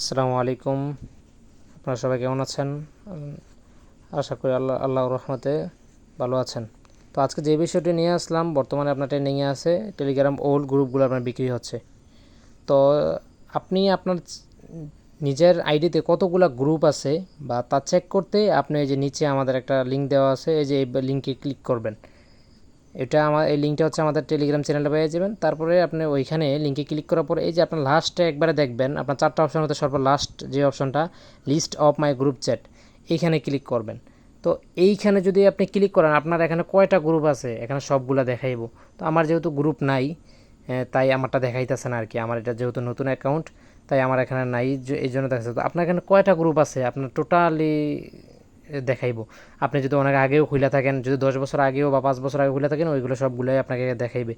আসসালামু আলাইকুম। আপনারা সবাই কেমন আছেন? আশা করি আল্লাহ, আল্লাহর রহমতে ভালো আছেন। তো আজকে যে বিষয়টি নিয়ে আসলাম, বর্তমানে আপনার ট্রেন্ডিংয়ে আছে, টেলিগ্রাম ওল্ড গ্রুপগুলো আপনার বিক্রি হচ্ছে। তো আপনি আপনার নিজের আইডিতে কতগুলো গ্রুপ আছে বা তা চেক করতে আপনি এই যে নিচে আমাদের একটা লিঙ্ক দেওয়া আছে, এই যে এই লিঙ্কে ক্লিক করবেন। এটা আমার, এই লিঙ্কটা হচ্ছে আমাদের টেলিগ্রাম চ্যানেলে পেয়ে যাবেন। তারপরে আপনি ওইখানে লিঙ্কে ক্লিক করার পরে এই যে আপনার লাস্টে একবারে দেখবেন, আপনার চারটা অপশন হতে সর্ব লাস্ট যে অপশনটা list of my group chat এইখানে ক্লিক করবেন। তো এইখানে যদি আপনি ক্লিক করেন, আপনার এখানে কয়টা গ্রুপ আছে? এখানে সবগুলা দেখাইব। তো আমার যেহেতু গ্রুপ নাই তাই আমারটা দেখাইতেছে না আর কি আমার এটা যেহেতু নতুন অ্যাকাউন্ট তাই আমার এখানে নাই এই জন্য দেখাচ্ছে তো আপনার এখানে কয়টা গ্রুপ আছে? আপনার টোটালি দেখাইবো। আপনি যদি অনেক আগেও খুলে থাকেন, যদি দশ বছর আগেও বা পাঁচ বছর আগে খুলে থাকেন, ওইগুলো সবগুলোই আপনাকে দেখাইবে।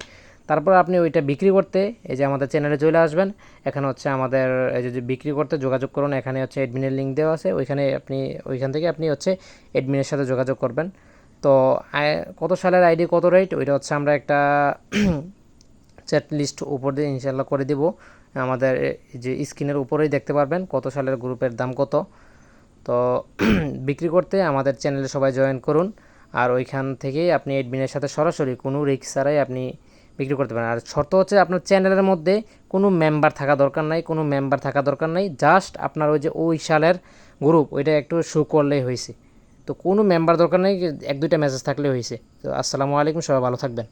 তারপর আপনি ওইটা বিক্রি করতে এই যে আমাদের চ্যানেলে চলে আসবেন, এখানে হচ্ছে আমাদের এই যে বিক্রি করতে যোগাযোগ করুন, এখানে হচ্ছে অ্যাডমিনের লিঙ্ক দেওয়া আছে, ওইখানে আপনি, ওইখান থেকে আপনি হচ্ছে অ্যাডমিনের সাথে যোগাযোগ করবেন। তো কত সালের আইডি, কত রেট ওইটা হচ্ছে আমরা একটা চ্যাট লিস্ট উপর দিয়ে ইনশাল্লাহ করে দিব। আমাদের যে স্ক্রিনের উপরেই দেখতে পারবেন কত সালের গ্রুপের দাম কত। তো বিক্রি করতে আমাদের চ্যানেলে সবাই জয়েন করুন। আর ওইখান থেকেই আপনি অ্যাডমিনের সাথে সরাসরি কোনো রিক্স ছাড়াই আপনি বিক্রি করতে পারেন। আর শর্ত হচ্ছে আপনার চ্যানেলের মধ্যে কোনো মেম্বার থাকা দরকার নাই, কোনো মেম্বার থাকা দরকার নাই। জাস্ট আপনার ওই যে ওই সালের গ্রুপ ওইটা একটু শো করলেই হয়েছে। তো কোনো মেম্বার দরকার নেই, এক দুইটা মেসেজ থাকলে হয়েছে। তো আসসালামু আলাইকুম, সবাই ভালো থাকবেন।